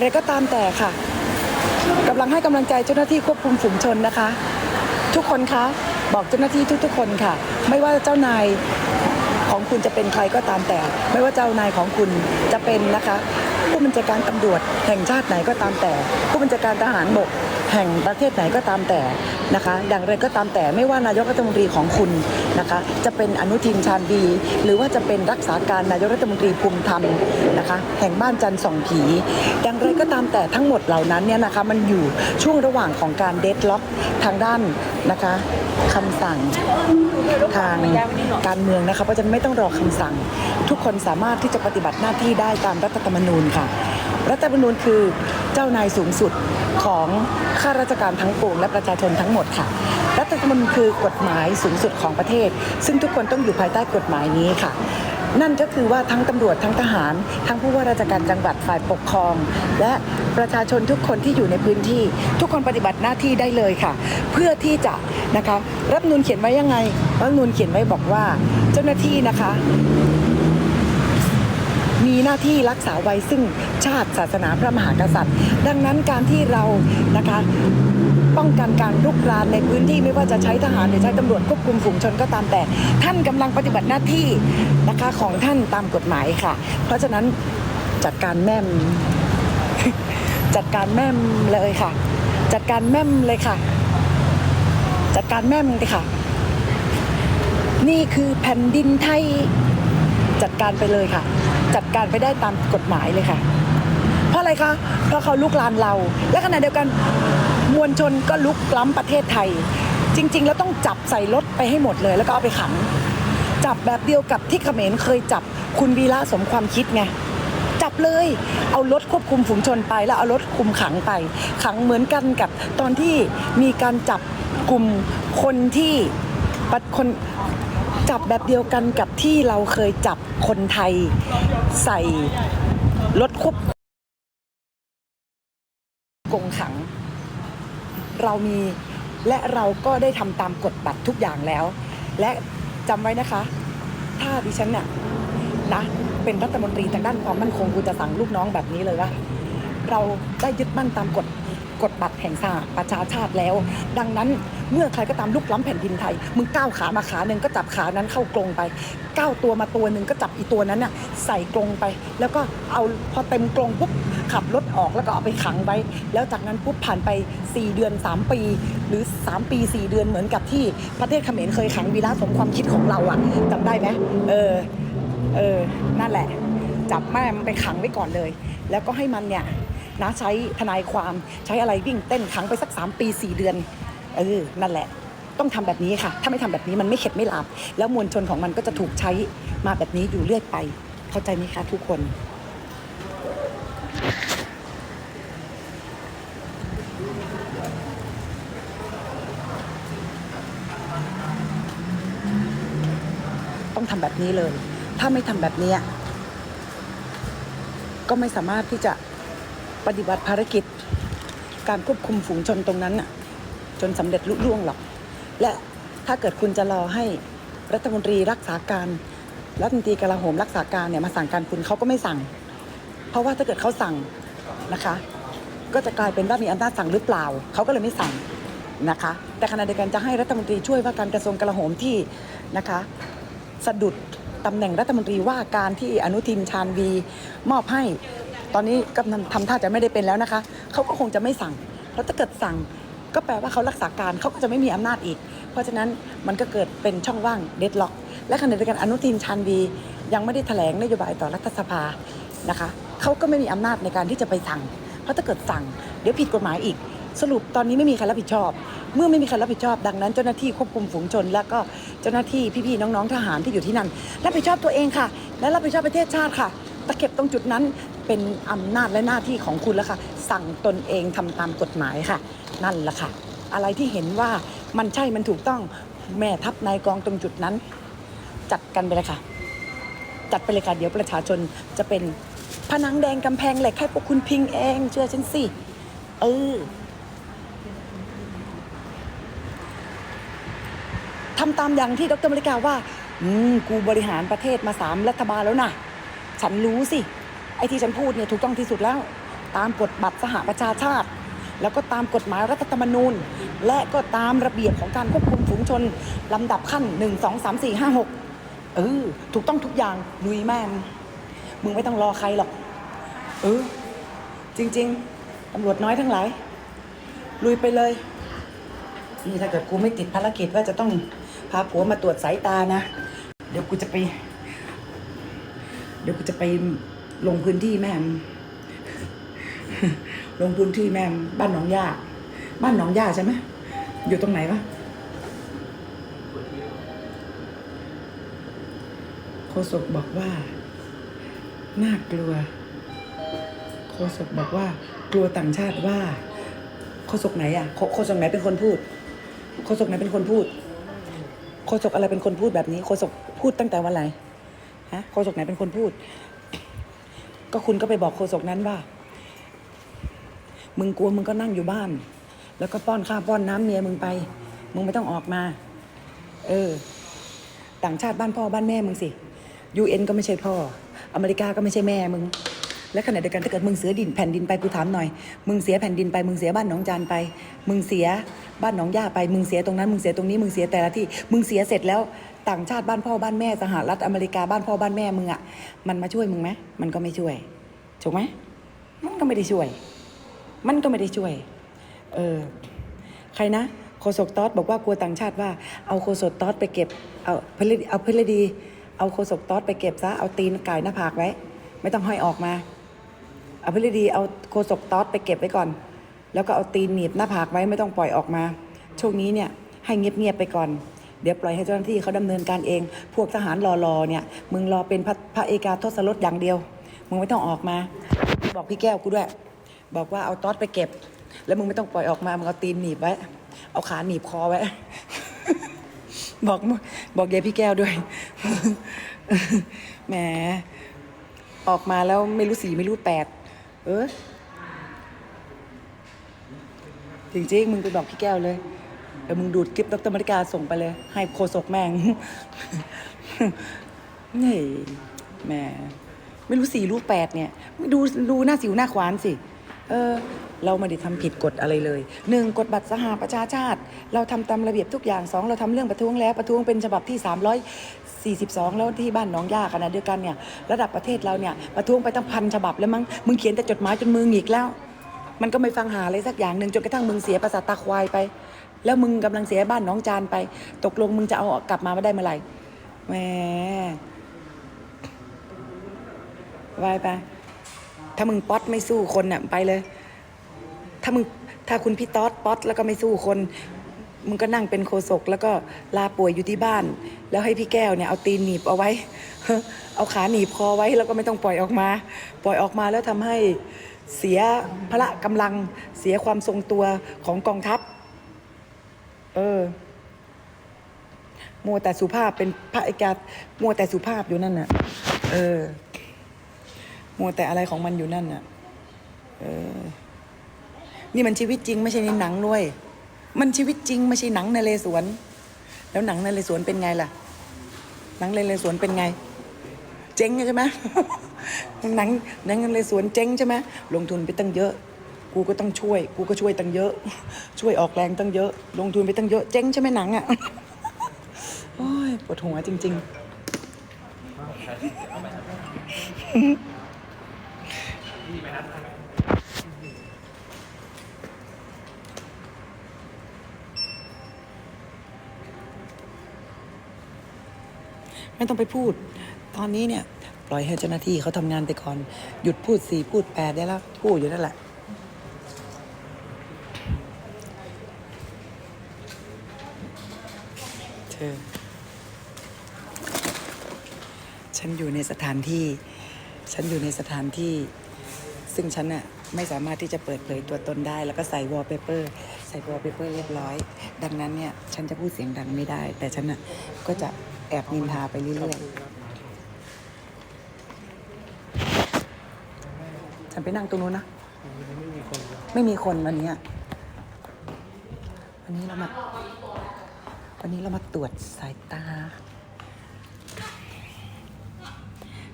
อะไรก็ตามแต่ค่ะกำลังให้กำลังใจเจ้าหน้าที่ควบคุมฝูงชนนะคะ ทุกคนคะบอกเจ้าหน้าที่ทุกๆ คนค่ะ ไม่ว่าเจ้านายของคุณจะเป็นใครก็ตามแต่ ไม่ว่าเจ้านายของคุณจะเป็นนะคะ ผู้บัญชาการตำรวจแห่งชาติไหนก็ตามแต่ ผู้บัญชาการทหารบก แห่งประเทศไหนก็ตามแต่นะคะอย่างไรก็ตามแต่ไม่ว่านายกรัฐมนตรีของคุณนะคะจะเป็นอนุทินชาญวีหรือว่าจะเป็นรักษาการนายกรัฐมนตรีภูมิธรรมนะคะแห่งบ้านจันทร์สองผีอย่างไรก็ตามแต่ทั้งหมดเหล่านั้นเนี่ยนะคะมันอยู่ช่วงระหว่างของการเดดล็อกทางด้านนะคะคำสั่งทางการเมืองนะคะเพราะฉะนั้นไม่ต้องรอคำสั่ง ทุกคนสามารถที่จะปฏิบัติหน้าที่ได้ตามรัฐธรรมนูญค่ะ รัฐธรรมนูญคือเจ้านายสูงสุด ของข้าราชการทั้งปวงและประชาชนทั้งหมดค่ะ รัฐธรรมนูญคือกฎหมายสูงสุดของประเทศ ซึ่งทุกคนต้องอยู่ภายใต้กฎหมายนี้ค่ะ นั่นก็คือว่าทั้งตำรวจทั้งทหาร ทั้งผู้ว่าราชการจังหวัดฝ่ายปกครอง และประชาชนทุกคนที่อยู่ในพื้นที่ ทุกคนปฏิบัติหน้าที่ได้เลยค่ะ เพื่อที่จะนะคะรัฐธรรมนูญเขียนไว้ยังไงรัฐธรรมนูญเขียนไว้บอกว่า เจ้าหน้าที่นะคะ มีหน้าที่รักษาไว้ซึ่งชาติศาสนาพระมหากษัตริย์ ดังนั้นการที่เรานะคะป้องกันการลุกรานในพื้นที่ไม่ว่าจะใช้ทหารหรือใช้ตำรวจควบคุมฝูงชนก็ตามแต่ ท่านกำลังปฏิบัติหน้าที่นะคะของท่านตามกฎหมายค่ะ เพราะฉะนั้นจัดการแม่ม จัดการแม่มเลยค่ะ จัดการแม่มเลยค่ะ จัดการแม่มเลยค่ะ นี่คือแผ่นดินไทย จัดการไปเลยค่ะ จัดการไปได้ตามกฎหมายเลยค่ะ เพราะอะไรคะเพราะเขาลุกลานเรา และขณะเดียวกันมวลชนก็ลุกล้ำประเทศไทย จริง ๆ แล้วต้องจับใส่รถไปให้หมดเลย แล้วก็เอาไปขังจับแบบเดียวกับที่เขมรเคยจับคุณวีระสมความคิดไงจับเลย เอารถควบคุมฝูงชนไป แล้วเอารถคุมขังไป ขังเหมือนกันกับตอนที่มีการจับกลุ่มคนที่ปะคน จับแบบเดียวกันกับที่เราเคยจับคนไทยใส่รถควบกงขัง เรามีและเราก็ได้ทำตามกฎบัตรทุกอย่างแล้ว และจำไว้นะคะ ถ้าดิฉันน่ะนะเป็นรัฐมนตรีทางด้านความมั่นคงกูจะสั่งลูกน้องแบบนี้เลยว่าเราได้ยึดมั่นตามกฎกฎบัตรแห่งสหประชาชาติแล้ว ดังนั้น เมื่อใครก็ตามลุกล้ำแผ่นดินไทย มึงก้าวขามาขาหนึ่งก็จับขานั้นเข้ากรงไปก้าวตัวมาตัวหนึ่งก็จับอีตัวนั้นน่ะใส่กรงไป แล้วก็เอาพอเต็มกรงปุ๊บขับรถออกแล้วก็เอาไปขังไว้ แล้วจากนั้นปุ๊บผ่านไป 4 เดือน 3 ปี หรือ 3 ปี 4 เดือนเหมือนกับที่ประเทศเขมรเคยขังวีระสมความคิดของเราอะจำได้ไหมเออเออนั่นแหละ จับแม่มันไปขังไว้ก่อนเลย แล้วก็ให้มันเนี่ยนะใช้ทนายความใช้อะไรวิ่งเต้นขังไปสัก 3 ปี 4 เดือน เออนั่นแหละ ต้องทำแบบนี้ค่ะ ถ้าไม่ทำแบบนี้มันไม่เข็ดไม่หลาบแล้วมวลชนของมันก็จะถูกใช้มาแบบนี้อยู่เรื่อยไป เข้าใจไหมคะทุกคนต้องทำแบบนี้เลย ถ้าไม่ทำแบบนี้ ก็ไม่สามารถที่จะปฏิบัติภารกิจ การควบคุมฝูงชนตรงนั้นน่ะ จนสำเร็จลุล่วงหรอก และถ้าเกิดคุณจะรอให้รัฐมนตรีรักษาการรัฐมนตรีกลาโหมรักษาการเนี่ยมาสั่งการคุณเขาก็ไม่สั่ง เพราะว่าถ้าเกิดเขาสั่งนะคะ ก็จะกลายเป็นว่ามีอำนาจสั่งหรือเปล่าเขาก็เลยไม่สั่งนะคะ แต่ขณะเดียวกันจะให้รัฐมนตรีช่วยว่าการกระทรวงกลาโหมที่นะคะสะดุดตำแหน่งรัฐมนตรีว่าการที่อนุทินชาญวีมอบให้ ตอนนี้ก็ทำท่าจะไม่ได้เป็นแล้วนะคะเขาก็คงจะไม่สั่ง เพราะถ้าเกิดสั่ง ก็แปลว่าเขารักษาการเขาก็จะไม่มีอำนาจอีก เพราะฉะนั้นมันก็เกิดเป็นช่องว่างเดดล็อก และขณะเดียวกันอนุทินชาญวียังไม่ได้แถลงนโยบายต่อรัฐสภานะคะเขาก็ไม่มีอำนาจในการที่จะไปสั่ง เพราะถ้าเกิดสั่ง เดี๋ยวผิดกฎหมายอีก สรุปตอนนี้ไม่มีใครรับผิดชอบ เมื่อไม่มีใครรับผิดชอบ ดังนั้นเจ้าหน้าที่ควบคุมฝูงชน และก็เจ้าหน้าที่พี่ๆน้องๆทหารที่อยู่ที่นั่นรับผิดชอบตัวเองค่ะ และรับผิดชอบประเทศชาติค่ะตะเข็บตรงจุดนั้นเป็นอำนาจและหน้าที่ของคุณแล้วค่ะ สั่งตนเองทำตามกฎหมายค่ะ นั่นแหละค่ะ อะไรที่เห็นว่ามันใช่มันถูกต้องแม่ทัพนายกองตรงจุดนั้น จัดกันไปเลยค่ะ จัดไปเลยค่ะเดี๋ยวประชาชนจะเป็นผนังแดงกำแพงเหล็กให้พวกคุณพิงเองเชื่อฉันสิเออทำตามอย่างที่ดรมริกาว่า อืม กูบริหารประเทศมาสามรัฐบาลแล้วนะฉันรู้สิ ไอ้ที่ฉันพูดเนี่ยถูกต้องที่สุดแล้ว ตามกฎบัตรสหประชาชาติ แล้วก็ตามกฎหมายรัฐธรรมนูญ และก็ตามระเบียบของการควบคุมฝูงชนลำดับขั้น 1 2 3 4 5 6 เออ ถูกต้องทุกอย่างลุยแม่มึงไม่ต้องรอใครหรอก เออ จริง ๆตำรวจน้อยทั้งหลาย ลุยไปเลย นี่ถ้าเกิดกูไม่ติดภารกิจว่าจะต้องพาผัวมาตรวจสายตานะ เดี๋ยวกูจะไป เดี๋ยวกูจะไปลงพื้นที่แม่ม ลงพื้นที่แม่บ้านหนองยาบ้านหนองยาใช่ไหมอยู่ตรงไหนวะโฆษกบอกว่า น่ากลัวโฆษกบอกว่า กลัวต่างชาติว่าโฆษกไหนอะโฆโฆษกไหนเป็นคนพูดโฆษกไหนเป็นคนพูดโฆษกอะไรเป็นคนพูดแบบนี้โฆษกพูดตั้งแต่วันไหนฮะโฆษกไหนเป็นคนพูด ก็คุณก็ไปบอกโฆษกนั้นว่า มึงกลัวมึงก็นั่งอยู่บ้าน แล้วก็ป้อนข้าวป้อนน้ำเมียมึงไป มึงไม่ต้องออกมา เออ ต่างชาติบ้านพ่อบ้านแม่มึงสิ UN ก็ไม่ใช่พ่อ อเมริกาก็ไม่ใช่แม่มึง และขณะเดียวกันถ้าเกิดมึงเสียดินแผ่นดินไปกูถามหน่อย มึงเสียแผ่นดินไป มึงเสียบ้านหนองจานไป มึงเสียบ้านหนองย่าไป มึงเสียตรงนั้น มึงเสียตรงนี้ มึงเสียแต่ละที่ มึงเสียเสร็จแล้วต่างชาติบ้านพ่อบ้านแม่สหรัฐอเมริกาบ้านพ่อบ้านแม่มึงอะ มันมาช่วยมึงไหมมันก็ไม่ช่วย ถูกไหมมันก็ไม่ได้ช่วย มันก็ไม่ได้ช่วย เออ ใครนะโฆษกตอสบอกว่ากลัวต่างชาติว่า เอาโฆษกตอสไปเก็บ เอาพลเอาพลดี เอาโฆษกตอสไปเก็บซะ เอาตีนก่ายหน้าผากไว้ ไม่ต้องห้อยออกมา เอาพลดี เอาโฆษกตอสไปเก็บไว้ก่อน แล้วก็เอาตีนหนีบหน้าผากไว้ไม่ต้องปล่อยออกมา ช่วงนี้เนี่ยให้เงียบๆไปก่อน เดี๋ยวปล่อยให้เจ้าหน้าที่เขาดำเนินการเอง พวกทหารรอๆเนี่ย มึงรอเป็นพระพระเอกาทศรถอย่างเดียว มึงไม่ต้องออกมา บอกพี่แก้วกูด้วย บอกว่าเอาตอสไปเก็บ แล้วมึงไม่ต้องปล่อยออกมามึงเอาตีนหนีบไว้ เอาขาหนีบคอไว้ บอกบอกยายพี่แก้วด้วย แหม ออกมาแล้วไม่รู้สีไม่รู้แปด เออจริงๆมึงไปบอกพี่แก้วเลยเดี๋ยวมึงดูดคลิปดรมริกาส่งไปเลย ให้โคศกแม่งนี่แหม่ไม่รู้สี่รู้แปดเนี่ยไม่ดูดูหน้าสิวหน้าขวานสิ เออเราไม่ได้ทำผิดกฎอะไรเลยหนึ่งกฎบัตรสหประชาชาติ เราทำตามระเบียบทุกอย่างสองเราทำเรื่องประท้วงแล้วประท้วงเป็นฉบับที่ 342 แล้วที่บ้านหนองย่าขณะเดียวกันเนี่ยระดับประเทศเราเนี่ยประท้วงไปตั้งพันฉบับแล้วมั้งมึงเขียนแต่จดหมายจนมือหงิกแล้ว มันก็ไม่ฟังหาอะไรสักอย่างหนึ่งจนกระทั่งมึงเสียประสาทตาควายไป แล้วมึงกำลังเสียบ้านน้องจานไป ตกลงมึงจะเอากลับมาไม่ได้เมื่อไหร่แหมไปไป ถ้ามึงป๊อตไม่สู้คนน่ะไปเลย ถ้ามึงถ้าคุณพี่ต๊อดป๊อตแล้วก็ไม่สู้คน มึงก็นั่งเป็นโคศกแล้วก็ลาป่วยอยู่ที่บ้าน แล้วให้พี่แก้วเนี่ยเอาตีนหนีบเอาไว้ เอาขาหนีบคอไว้แล้วก็ไม่ต้องปล่อยออกมา ปล่อยออกมาแล้วทำให้เสียพละกำลังเสียความทรงตัวของกองทัพ เออมัวแต่สุภาพเป็นพระเอกามัวแต่สุภาพอยู่นั่นน่ะ เออ มัวแต่อะไรของมันอยู่นั่นน่ะ เออ นี่มันชีวิตจริง ไม่ใช่ในหนังด้วย มันชีวิตจริง ไม่ใช่หนังในเลสวน แล้วหนังในเลสวนเป็นไงล่ะ หนังในเลสวนเป็นไง เจ๊งใช่ไหมหนังหนังในเลสวนเจ๊งใช่ไหมลงทุนไปตั้งเยอะ กูก็ต้องช่วย กูก็ช่วยตั้งเยอะ ช่วยออกแรงตั้งเยอะ ลงทุนไปตั้งเยอะ เจ๊งใช่ไหมหนังอะ โอ้ยปวดหัวจริง ๆ ไม่ต้องไปพูด ตอนนี้เนี่ยปล่อยให้เจ้าหน้าที่เขาทำงานไปก่อน หยุดพูดสี่พูดแปดได้แล้ว พูดอยู่นั่นแหละ เธอ ฉันอยู่ในสถานที่ ฉันอยู่ในสถานที่ ซึ่งฉันน่ะไม่สามารถที่จะเปิดเผยตัวตนได้ แล้วก็ใส่วอลเปเปอร์ใส่วอลเปเปอร์เรียบร้อย ดังนั้นเนี่ย ฉันจะพูดเสียงดังไม่ได้ แต่ฉันน่ะก็จะ แอบนินทาไปเรื่อยๆ ฉันไปนั่งตรงนู้นนะ ไม่มีคนวันนี้วันนี้เรามา วันนี้เรามาตรวจสายตา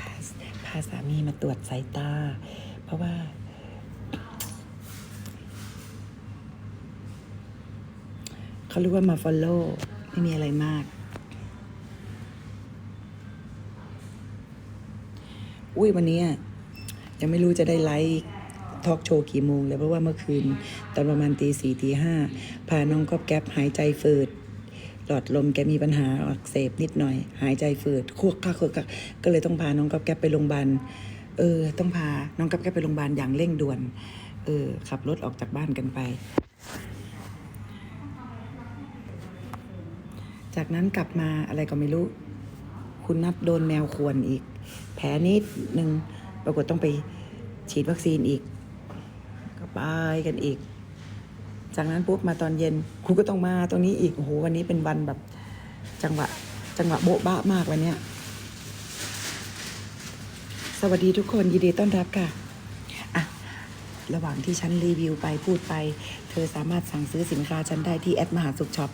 พาพาสามีมาตรวจสายตา เพราะว่าเขารู้ว่ามาฟอลโล่ไม่มีอะไรมาก อุ้ยวันนี้ยังไม่รู้จะได้ไลฟ์ทอล์กโชว์กี่โมงเลยเพราะว่าเมื่อคืนตอนประมาณตีสี่ตีห้าพาน้องก๊อบแก๊บหายใจฝืดหลอดลมแกมีปัญหาอักเสบนิดหน่อย หายใจฝืดควกคักควกคักก็เลยต้องพาน้องก๊อบแก๊บไปโรงพยาบาลเออ ต้องพาน้องก๊อบแก๊บไปโรงพยาบาลอย่างเร่งด่วน เออ ขับรถออกจากบ้านกันไป จากนั้นกลับมาอะไรก็ไม่รู้ คุณนัดโดนแมวขวนอีก แผลนิดหนึ่งปรากฏต้องไปฉีดวัคซีนอีก ก็ไปกันอีก จากนั้นปุ๊บมาตอนเย็นคุณก็ต้องมาตรงนี้อีกโอ้โหวันนี้เป็นวันแบบจังหวะจังหวะโบ๊ะบ้ามากวันเนี้ยสวัสดีทุกคนยินดีต้อนรับค่ะอะระหว่างที่ฉันรีวิวไปพูดไป เธอสามารถสั่งซื้อสินค้าฉันได้ที่แอดมหาสุขช็อป